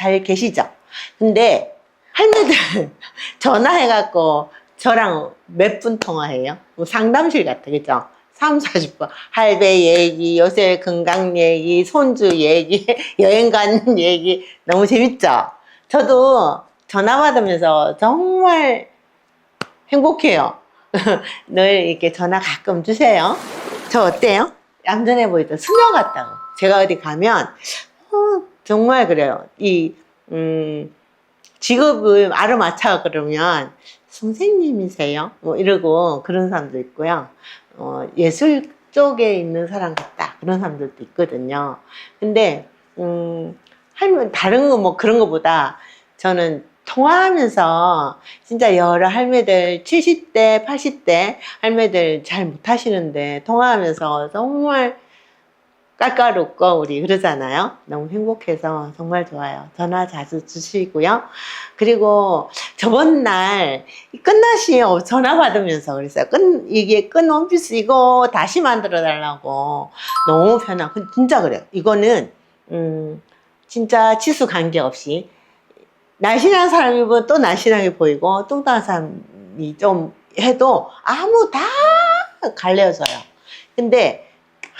잘 계시죠? 근데 할매들 전화해갖고 저랑 몇 분 통화해요? 뭐 상담실 같아, 그죠? 3, 40분. 할배 얘기, 요새 건강 얘기, 손주 얘기, 여행 간 얘기. 너무 재밌죠? 저도 전화 받으면서 정말 행복해요. 늘 이렇게 전화 가끔 주세요. 저 어때요? 얌전해 보이죠? 수녀 같다고. 제가 어디 가면, 어, 정말 그래요. 이, 음, 직업을 알아맞혀 그러면 선생님이세요? 뭐 이러고 그런 사람도 있고요. 어, 예술 쪽에 있는 사람 같다. 그런 사람들도 있거든요. 근데, 음, 할머니, 다른 거 뭐 그런 거보다 저는 통화하면서 진짜 여러 할매들 70대, 80대 할매들 잘 못하시는데 통화하면서 정말 깔깔 웃고 우리 그러잖아요. 너무 행복해서 정말 좋아요. 전화 자주 주시고요. 그리고 저번 날 끝나시 전화 받으면서 그랬어요. 끝 이게 끝 원피스 이거 다시 만들어 달라고 너무 편하. 고 진짜 그래요. 이거는 음 진짜 치수 관계 없이 날씬한 사람이 보면 또 날씬하게 보이고 뚱뚱한 사람이 좀 해도 아무 다 갈려져요. 근데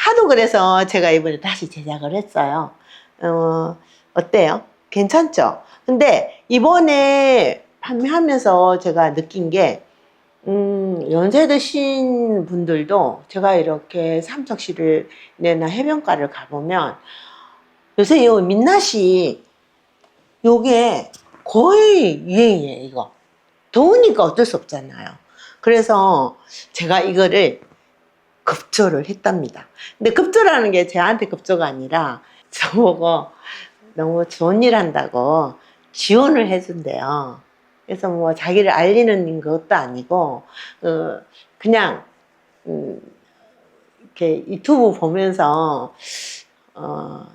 하도 그래서 제가 이번에 다시 제작을 했어요. 어, 어때요? 괜찮죠? 근데 이번에 판매하면서 제가 느낀 게, 음, 연세 드신 분들도 제가 이렇게 삼척시를 내나 해변가를 가보면 요새 요 민낯이 요게 거의 유행이에요, 이거. 더우니까 어쩔 수 없잖아요. 그래서 제가 이거를 급조를 했답니다. 근데 급조라는 게 저한테 급조가 아니라 저보고 너무 좋은 일 한다고 지원을 해준대요. 그래서 뭐 자기를 알리는 것도 아니고 어, 그냥 음, 이렇게 유튜브 보면서 어,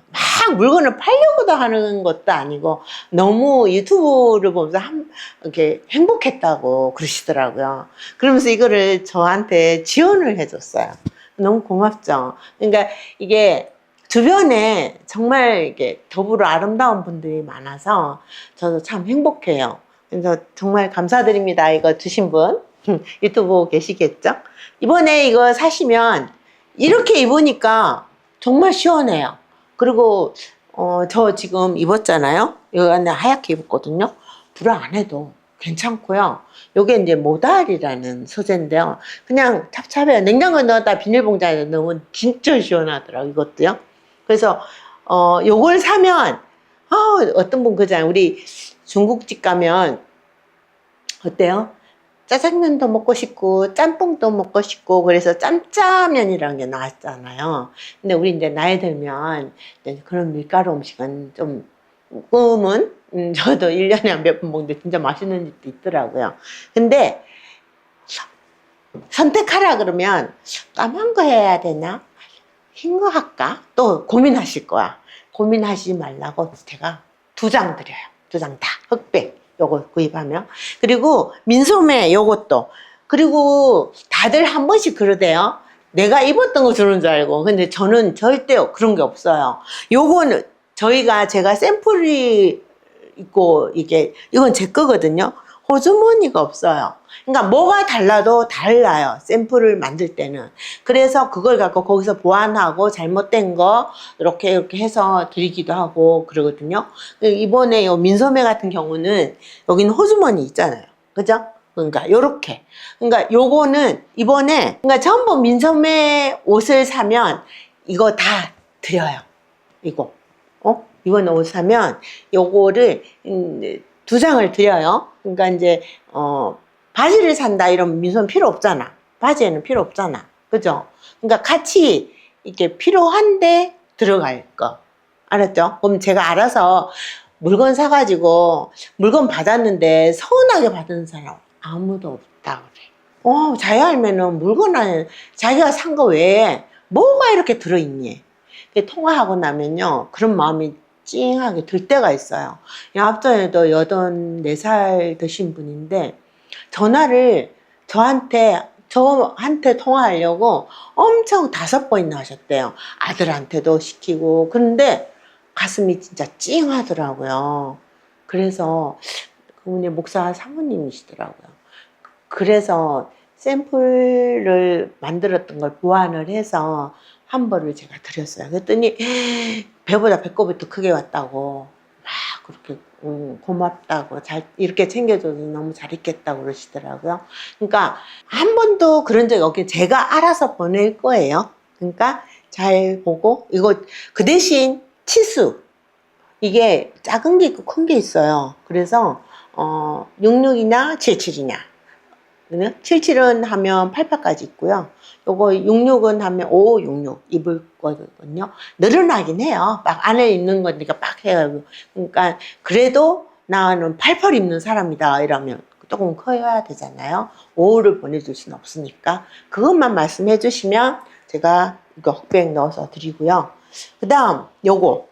막 물건을 팔려고도 하는 것도 아니고 너무 유튜브를 보면서 한, 이렇게 행복했다고 그러시더라고요. 그러면서 이거를 저한테 지원을 해줬어요. 너무 고맙죠. 그러니까 이게 주변에 정말 이게 더불어 아름다운 분들이 많아서 저도 참 행복해요. 그래서 정말 감사드립니다. 이거 주신 분. 유튜브 계시겠죠? 이번에 이거 사시면 이렇게 입으니까 정말 시원해요. 그리고 어, 저 지금 입었잖아요. 이거 안에 하얗게 입었거든요. 불을 안 해도 괜찮고요. 요게 이제 모달이라는 소재인데요. 그냥 찹찹해요. 냉장고에 넣었다 비닐봉지에 넣으면 진짜 시원하더라고요. 이것도요. 그래서 어, 요걸 사면 어, 어떤 분 그잖아요. 우리 중국집 가면 어때요? 짜장면도 먹고 싶고 짬뽕도 먹고 싶고 그래서 짬짜면이라는 게 나왔잖아요. 근데 우리 이제 나이 들면 이제 그런 밀가루 음식은 좀 꿈은 음, 저도 1년에 한몇번 먹는데 진짜 맛있는 집도 있더라고요. 근데 선택하라 그러면 까만 거 해야 되나? 흰 거 할까? 또 고민하실 거야. 고민하지 말라고 제가 두 장 드려요. 두 장 다. 흑백. 요거 구입하면. 그리고 민소매 요것도. 그리고 다들 한 번씩 그러대요. 내가 입었던 거 주는 줄 알고. 근데 저는 절대 그런 게 없어요. 요거는 저희가 제가 샘플이 있고 이게 이건 제 거거든요. 호주머니가 없어요. 그러니까 뭐가 달라도 달라요. 샘플을 만들 때는. 그래서 그걸 갖고 거기서 보완하고 잘못된 거 이렇게 이렇게 해서 드리기도 하고 그러거든요. 이번에 요 민소매 같은 경우는 여기는 호주머니 있잖아요. 그죠? 그러니까 요렇게. 그러니까 요거는 이번에 그러니까 전부 민소매 옷을 사면 이거 다 드려요. 이거. 어? 이번 옷 사면 요거를 음, 두 장을 드려요. 그러니까 이제 어 바지를 산다 이러면 민소매 필요 없잖아. 바지에는 필요 없잖아. 그죠? 그러니까 같이 이렇게 필요한데 들어갈 거. 알았죠? 그럼 제가 알아서 물건 사가지고 물건 받았는데 서운하게 받은 사람 아무도 없다 그래. 어, 자기 알면은 물건 안에 자기가 산 거 외에 뭐가 이렇게 들어있니? 통화하고 나면요 그런 마음이 찡하게 들 때가 있어요. 앞전에도 여든 네살 드신 분인데 전화를 저한테 저한테 통화하려고 엄청 다섯 번이나 하셨대요. 아들한테도 시키고 그런데 가슴이 진짜 찡하더라고요. 그래서 그분이 목사 사모님이시더라고요. 그래서 샘플을 만들었던 걸 보완을 해서 한 벌을 제가 드렸어요. 그랬더니 배보다 배꼽이 더 크게 왔다고 막 그렇게 음, 고맙다고 잘 이렇게 챙겨줘서 너무 잘 있겠다고 그러시더라고요. 그러니까 한 번도 그런 적이 없게 제가 알아서 보낼 거예요. 그러니까 잘 보고 이거 그 대신 치수 이게 작은 게 있고 큰 게 있어요. 그래서 어 66이냐 77이냐 77은 하면 88까지 있고요. 요거 66은 하면 5566 입을 거거든요. 늘어나긴 해요. 막 안에 입는 거니까 빡 해요. 그러니까 그래도 나는 88 입는 사람이다 이러면 조금 커야 되잖아요. 55를 보내줄 수는 없으니까 그것만 말씀해 주시면 제가 이거 흑백 넣어서 드리고요. 그 다음 요거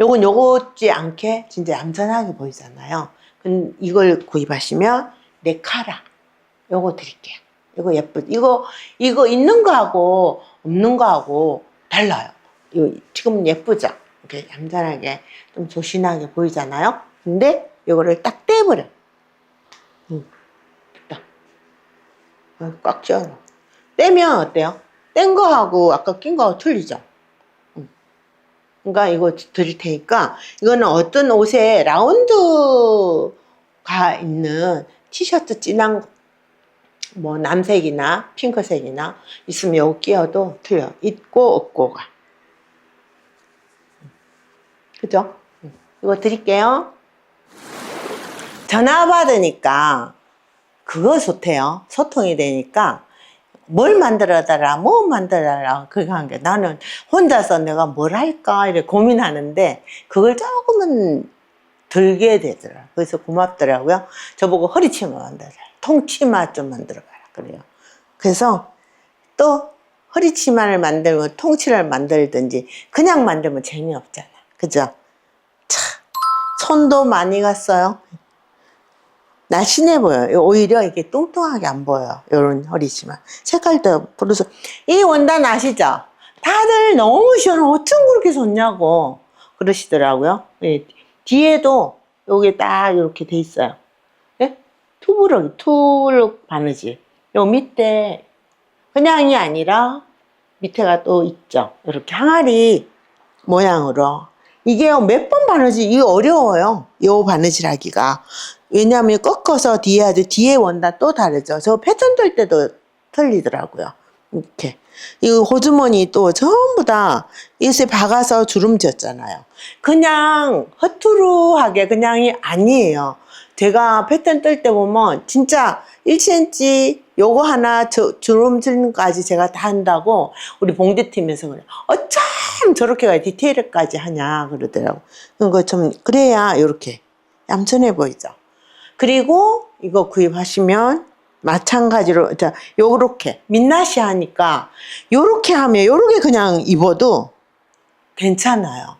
요건 요거지 않게 진짜 얌전하게 보이잖아요. 근 이걸 구입하시면 네카라 요거 드릴게요. 이거 예쁘. 이거 이거 있는 거하고 없는 거하고 달라요. 요 지금 예쁘죠? 이렇게 얌전하게 좀 조신하게 보이잖아요. 근데 요거를 딱 떼버려. 어, 꽉 쥐어. 떼면 어때요? 뗀 거하고 아까 낀 거하고 틀리죠? 음. 그러니까 이거 드릴 테니까 이거는 어떤 옷에 라운드가 있는 티셔츠 진한 뭐 남색이나 핑크색이나 있으면 여기 끼어도 틀려 있고 없고가 그죠? 음. 이거 드릴게요 전화 받으니까 그거 좋대요 소통이 되니까 뭘 만들어달라, 뭐 만들어달라, 그렇게 한 게. 나는 혼자서 내가 뭘 할까, 이렇게 고민하는데, 그걸 조금은 들게 되더라. 그래서 고맙더라고요. 저보고 허리치마 만들어라. 통치마 좀 만들어봐라. 그래요. 그래서 또 허리치마를 만들면 통치를 만들든지, 그냥 만들면 재미없잖아. 그죠? 참, 손도 많이 갔어요. 날씬해 보여요. 오히려 이게 뚱뚱하게 안 보여요. 이런 허리지만. 색깔도 그래서 이 원단 아시죠? 다들 너무 시원해. 어쩜 그렇게 좋냐고 그러시더라고요. 예, 뒤에도 여기 딱 이렇게 돼 있어요. 예? 투브럭, 투블럭 바느질. 요 밑에 그냥이 아니라 밑에가 또 있죠. 이렇게 항아리 모양으로. 이게 몇 번 바느질, 이거 어려워요. 요 바느질 하기가. 왜냐하면 꺾어서 뒤에 하지 뒤에 원단 또 다르죠. 저 패턴 될 때도 틀리더라고요. 이렇게. 이 호주머니 또 전부 다 이것에 박아서 주름 지었잖아요. 그냥 허투루하게 그냥이 아니에요. 제가 패턴 뜰 때 보면 진짜 1cm 요거 하나 저, 주름 질까지 제가 다 한다고 우리 봉제팀에서 그래. 어쩜 저렇게 디테일까지 하냐 그러더라고. 그거 좀 그래야 이렇게 얌전해 보이죠. 그리고 이거 구입하시면 마찬가지로 자 요렇게 민낯이 하니까 요렇게 하면 요렇게 그냥 입어도 괜찮아요.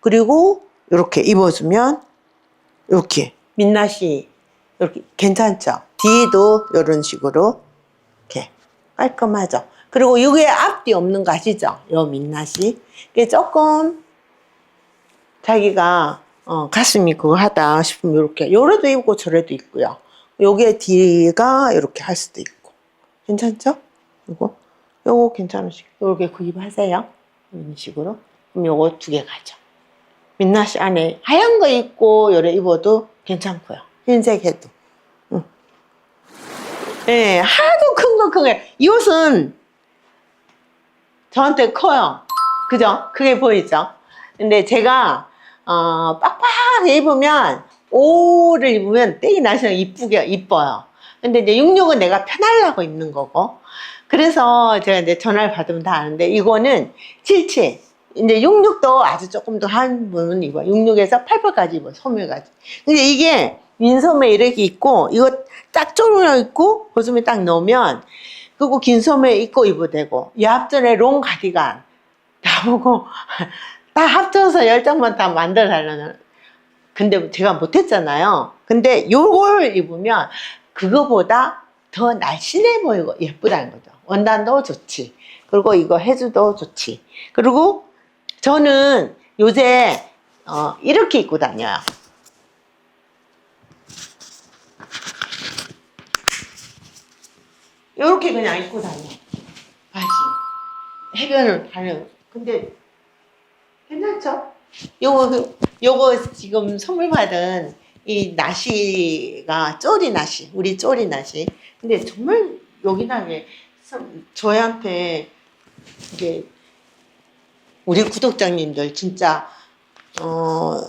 그리고 요렇게 입어주면 이렇게 민낯이 이렇게 괜찮죠. 뒤도 이런 식으로 이렇게 깔끔하죠. 그리고 이게 앞뒤 없는 거 아시죠? 요 민낯이 이게 조금 자기가 어, 가슴이 그거 하다 싶으면 이렇게 요래도 입고 저래도 있고요. 요게 뒤가 이렇게 할 수도 있고 괜찮죠? 이거 요거 괜찮으시고 요렇게 구입하세요. 이런 식으로 그럼 요거 두 개 가죠. 민낯이 안에 하얀 거 입고 요래 입어도 괜찮고요. 흰색 해도. 응. 예, 하도 큰 거 큰 거. 이 옷은 저한테 커요. 그죠? 그게 보이죠? 근데 제가 어, 빡빡하게 입으면 오를 입으면 땡이 나시면 이쁘게 이뻐요. 근데 이제 66은 내가 편하려고 입는 거고. 그래서 제가 이제 전화를 받으면 다 아는데 이거는 77. 이제 66도 아주 조금 더 한 분은 입어. 66에서 88까지 입어. 소매까지. 근데 이게 민소매 이렇게 있고 이거 딱 쪼르려 있고 보소매 딱 넣으면 그리고 긴 소매 입고 입어도 되고 이 앞전에 롱 가디건 나보고 다 합쳐서 열 장만 다 만들어 달라는. 근데 제가 못했잖아요. 근데 요걸 입으면 그거보다 더 날씬해 보이고 예쁘다는 거죠. 원단도 좋지. 그리고 이거 해주도 좋지. 그리고 저는 요새 어, 이렇게 입고 다녀요. 이렇게 그냥 입고 다녀. 바지. 해변을 가는. 근데 괜찮죠? 요거 요거 지금 선물 받은 이 나시가 쪼리 나시, 우리 쪼리 나시. 근데 정말 여기나게 저희한테 이게 우리 구독자님들 진짜 어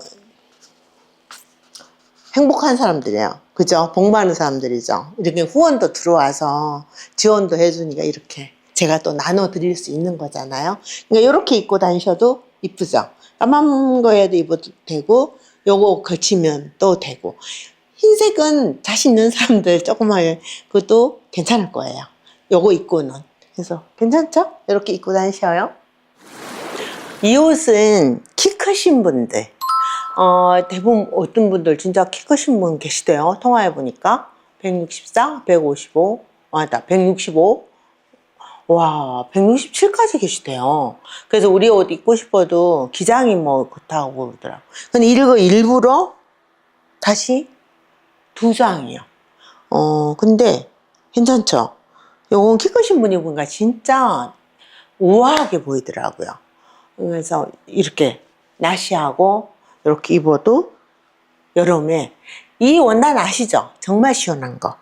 행복한 사람들이에요. 그죠? 복 많은 사람들이죠. 이렇게 후원도 들어와서 지원도 해주니까 이렇게 제가 또 나눠 드릴 수 있는 거잖아요. 그러니까 이렇게 입고 다니셔도 이쁘죠? 까만 거에도 입어도 되고, 요거 걸치면 또 되고. 흰색은 자신 있는 사람들 조금만 그것도 괜찮을 거예요. 요거 입고는. 그래서 괜찮죠? 이렇게 입고 다니셔요. 이 옷은 키 크신 분들, 어, 대부분 어떤 분들 진짜 키 크신 분 계시대요. 통화해 보니까 164, 155, 맞다, 165. 와, 167까지 계시대요. 그래서 우리 옷 입고 싶어도 기장이 뭐 그렇다고 그러더라고. 근데 이거 일부러 다시 두 장이요. 어, 근데 괜찮죠? 요건 키 크신 분이 보니까 진짜 우아하게 보이더라고요. 그래서 이렇게 나시하고 이렇게 입어도 여름에 이 원단 아시죠? 정말 시원한 거.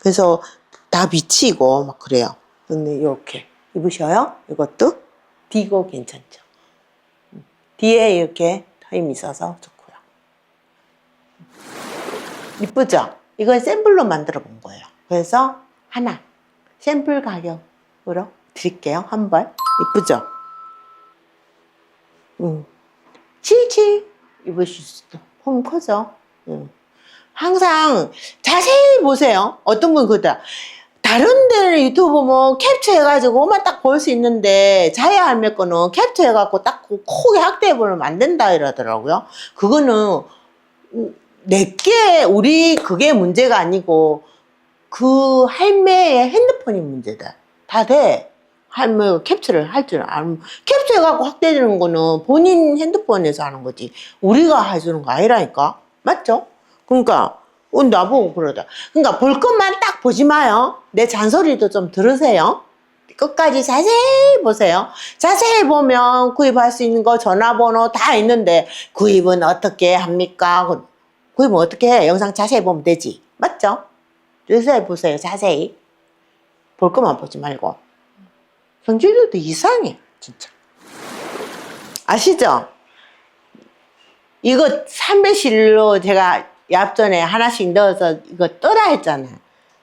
그래서 다 비치고 막 그래요. 근데 이렇게 입으셔요. 이것도 디고 괜찮죠. 음. 뒤에 이렇게 타임 있어서 좋고요. 이쁘죠? 이건 샘플로 만들어 본 거예요. 그래서 하나 샘플 가격으로 드릴게요. 한 벌. 이쁘죠? 음. 77 입으실 수도 폼 커져. 음. 항상 자세히 보세요. 어떤 분 그러다 다른 데는 유튜브 보면 캡처해가지고만 딱 볼 수 있는데 자야 할매 거는 캡처해갖고 딱 크게 확대해보면 안 된다 이러더라고요. 그거는 내게 우리 그게 문제가 아니고 그 할매의 핸드폰이 문제다. 다 돼. 할매 캡처를 할 줄 알면 캡처해갖고 확대되는 거는 본인 핸드폰에서 하는 거지. 우리가 해주는 거 아니라니까. 맞죠? 그러니까 어, 나보고 그러다. 그러니까 볼 것만 딱 보지 마요. 내 잔소리도 좀 들으세요. 끝까지 자세히 보세요. 자세히 보면 구입할 수 있는 거 전화번호 다 있는데 구입은 어떻게 합니까? 그- 구입은 어떻게 해? 영상 자세히 보면 되지. 맞죠? 자세히 보세요. 자세히. 볼 것만 보지 말고. 성질도 이상해. 진짜. 아시죠? 이거 삼배실로 제가 얍전에 하나씩 넣어서 이거 떠라 했잖아요.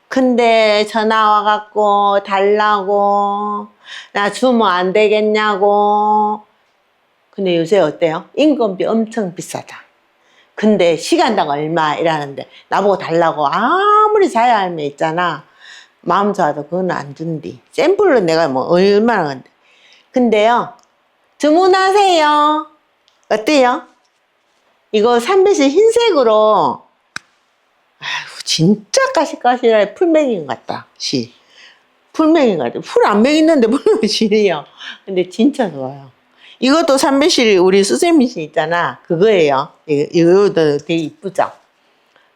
근데 전화 와갖고 달라고 나 주면 안 되겠냐고. 근데 요새 어때요? 인건비 엄청 비싸다. 근데 시간당 얼마 이라는데 나보고 달라고 아무리 자야 할매 있잖아. 마음 좋아도 그건 안 준디. 샘플로 내가 뭐 얼마나 건데. 근데요. 주문하세요. 어때요? 이거 삼배실 흰색으로. 아휴 진짜 까실까실해 풀맹인 같다 실. 풀맹인 같아. 풀안 맹있는데 풀맹 실이요? 근데 진짜 좋아요. 이것도 삼배실 우리 수세미 씨 있잖아. 그거예요. 이거, 이거도 되게 이쁘죠?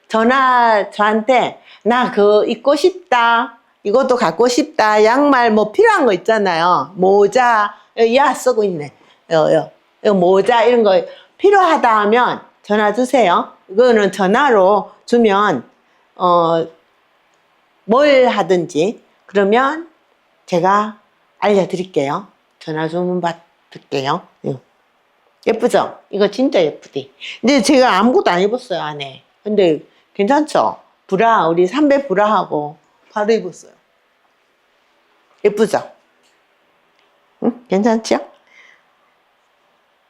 전화 저한테 나 그거 입고 싶다. 이것도 갖고 싶다. 양말 뭐 필요한 거 있잖아요. 모자. 야 쓰고 있네. 요, 요. 요 모자 이런 거 필요하다 하면 전화 주세요. 이거는 전화로 주면 어, 뭘 하든지 그러면 제가 알려드릴게요. 전화 주문 받을게요. 예. 예쁘죠? 이거 진짜 예쁘디. 근데 제가 아무것도 안 입었어요 안에. 근데 괜찮죠? 브라 우리 삼배 브라하고 바로 입었어요. 예쁘죠? 응? 괜찮죠?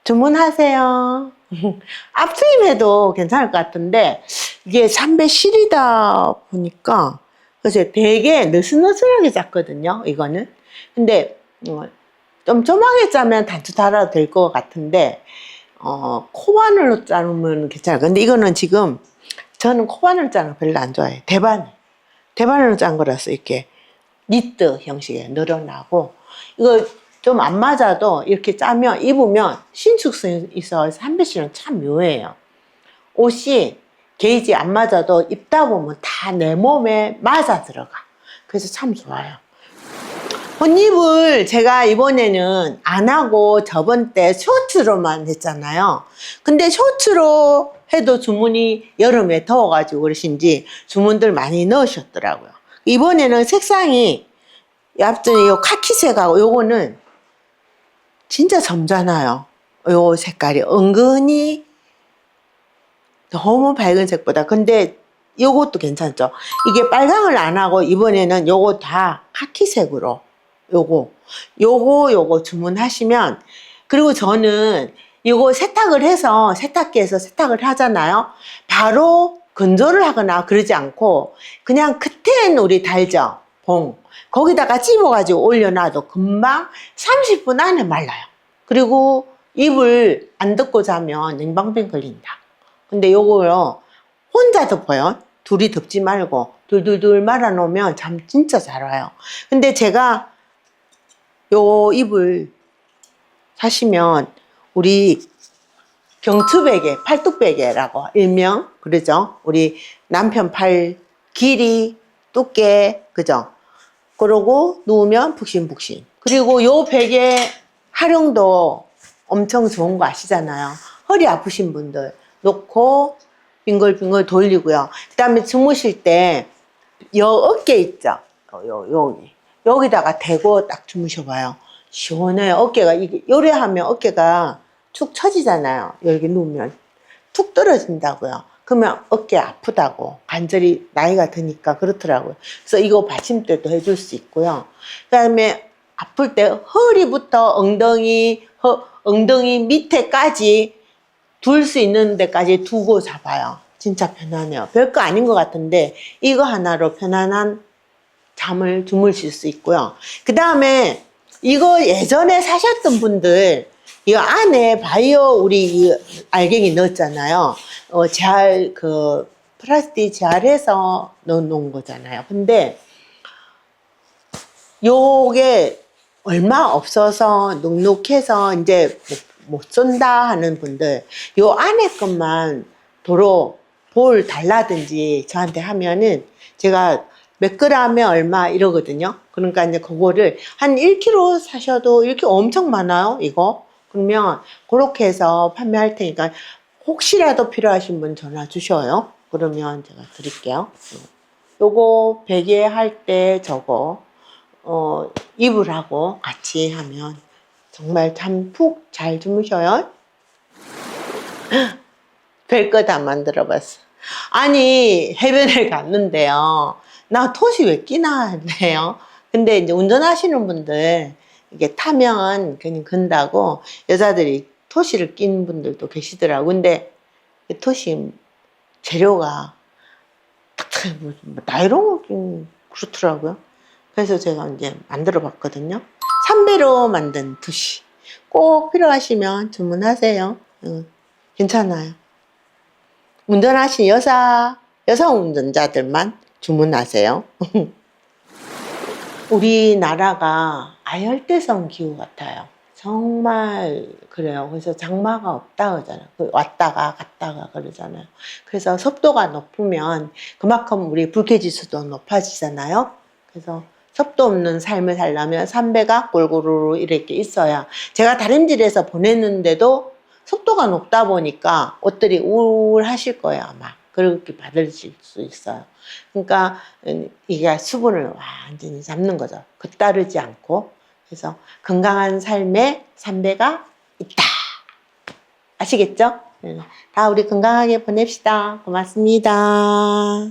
주문하세요. 앞트임해도 괜찮을 것 같은데 이게 삼배 실이다 보니까 그래서 되게 느슨느슨하게 짰거든요. 이거는. 근데 어, 좀 좀하게 짜면 단추 달아도 될 것 같은데 어, 코바늘로 자르면 괜찮아요. 근데 이거는 지금 저는 코바늘 짜는 거 별로 안 좋아해요. 대바늘. 대바늘로 짠 거라서 이렇게 니트 형식에 늘어나고 이거 좀 안 맞아도 이렇게 짜면 입으면 신축성이 있어서 한별씨는 참 묘해요. 옷이 게이지 안 맞아도 입다 보면 다 내 몸에 맞아 들어가. 그래서 참 좋아요. 혼입을 제가 이번에는 안 하고 저번 때 쇼츠로만 했잖아요. 근데 쇼츠로 해도 주문이 여름에 더워가지고 그러신지 주문들 많이 넣으셨더라고요. 이번에는 색상이 앞전에 요 카키색하고 요거는 진짜 점잖아요. 요 색깔이 은근히 너무 밝은 색보다. 근데 요것도 괜찮죠. 이게 빨강을 안 하고 이번에는 요거 다 카키색으로 요거 요거 요거 주문하시면 그리고 저는 요거 세탁을 해서 세탁기에서 세탁을 하잖아요. 바로 건조를 하거나 그러지 않고 그냥 크텐 우리 달죠. 봉. 거기다가 찝어가지고 올려놔도 금방 30분 안에 말라요. 그리고 이불 안 덮고 자면 냉방병 걸린다. 근데 요거요 혼자 덮어요. 둘이 덮지 말고 둘둘둘 말아 놓으면 잠 진짜 잘 와요. 근데 제가 요 이불 사시면 우리 경투베개, 팔뚝베개라고 일명 그러죠. 우리 남편 팔 길이, 두께, 그죠? 그러고 누우면 푹신푹신. 그리고 요 베개 활용도 엄청 좋은 거 아시잖아요. 허리 아프신 분들 놓고 빙글빙글 돌리고요. 그 다음에 주무실 때여 어깨 있죠? 어, 요, 여기. 여기다가 대고 딱 주무셔봐요. 시원해요. 어깨가, 이게, 요래 하면 어깨가 축 처지잖아요. 여기 누우면. 툭 떨어진다고요. 그러면 어깨 아프다고. 관절이 나이가 드니까 그렇더라고요. 그래서 이거 받침대도 해줄 수 있고요. 그 다음에 아플 때 허리부터 엉덩이, 허, 엉덩이 밑에까지 둘 수 있는 데까지 두고 잡아요. 진짜 편하네요. 별거 아닌 것 같은데 이거 하나로 편안한 잠을 주무실 수 있고요. 그 다음에 이거 예전에 사셨던 분들 이 안에 바이오 우리 이 알갱이 넣었잖아요. 어, 잘, 그, 플라스틱 잘해서 넣어놓은 거잖아요. 근데 요게 얼마 없어서 눅눅해서 이제 못, 못 쏜다 하는 분들 요 안에 것만 도로 볼 달라든지 저한테 하면은 제가 몇 그램에 얼마 이러거든요. 그러니까 이제 그거를 한 1kg 사셔도 이렇게 엄청 많아요, 이거. 그러면 그렇게 해서 판매할 테니까 혹시라도 필요하신 분 전화 주셔요. 그러면 제가 드릴게요. 요거 베개 할 때 저거 어, 이불하고 같이 하면 정말 참푹잘 주무셔요. 별거 다 만들어 봤어. 아니, 해변을 갔는데요. 나 톳이 왜 끼나 해요. 근데 이제 운전하시는 분들, 이게 타면 그냥 건다고 여자들이 토시를 낀 분들도 계시더라고. 근데 이 토시 재료가 탁탁 뭐 나이론 좀 그렇더라고요. 그래서 제가 이제 만들어 봤거든요. 삼배로 만든 토시. 꼭 필요하시면 주문하세요. 어, 괜찮아요. 운전하신 여사, 여성 운전자들만 주문하세요. 우리나라가 아열대성 기후 같아요. 정말 그래요. 그래서 장마가 없다 그러잖아요. 그 왔다가 갔다가 그러잖아요. 그래서 습도가 높으면 그만큼 우리 불쾌지수도 높아지잖아요. 그래서 섭도 없는 삶을 살려면 삼배가 골고루 이렇게 있어야 제가 다림질해서 보냈는데도 습도가 높다 보니까 옷들이 우울하실 거예요 아마 그렇게 받으실 수 있어요 그러니까 음, 이게 수분을 완전히 잡는 거죠 그따르지 않고 그래서 건강한 삶에 삼배가 있다 아시겠죠? 네. 다 우리 건강하게 보냅시다 고맙습니다